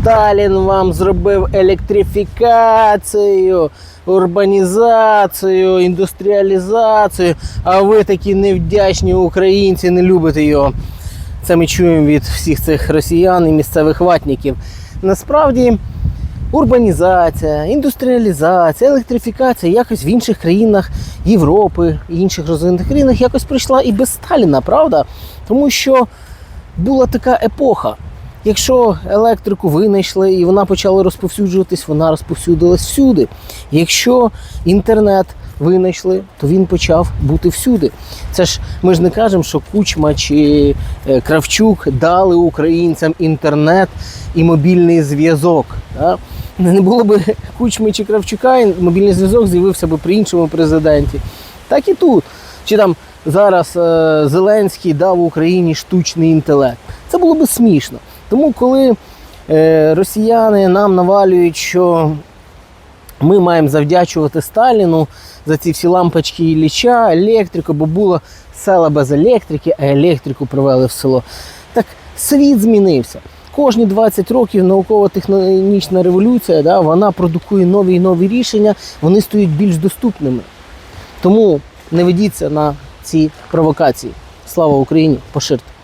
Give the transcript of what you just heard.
Сталін вам зробив електрифікацію, урбанізацію, індустріалізацію, а ви такі невдячні українці, не любите його. Це ми чуємо від всіх цих росіян і місцевих ватників. Насправді, урбанізація, індустріалізація, електрифікація якось в інших країнах Європи, інших розвинутих країнах якось прийшла і без Сталіна, правда? Тому що була така епоха. Якщо електрику винайшли і вона почала розповсюджуватись, вона розповсюдилась всюди. Якщо інтернет винайшли, то він почав бути всюди. Це ж ми ж не кажемо, що Кучма чи е, Кравчук дали українцям інтернет і мобільний зв'язок. Не було б Кучми чи Кравчука, і мобільний зв'язок з'явився б при іншому президенті. Так і тут. Чи там зараз е, Зеленський дав Україні штучний інтелект. Це було би смішно. Тому коли е, росіяни нам навалюють, що ми маємо завдячувати Сталіну за ці всі лампочки і ліча, електрику, бо було села без електрики, а електрику привели в село. Так світ змінився. Кожні 20 років науково-технологічна революція, да, вона продукує нові і нові рішення, вони стають більш доступними. Тому не ведіться на ці провокації. Слава Україні! Поширте!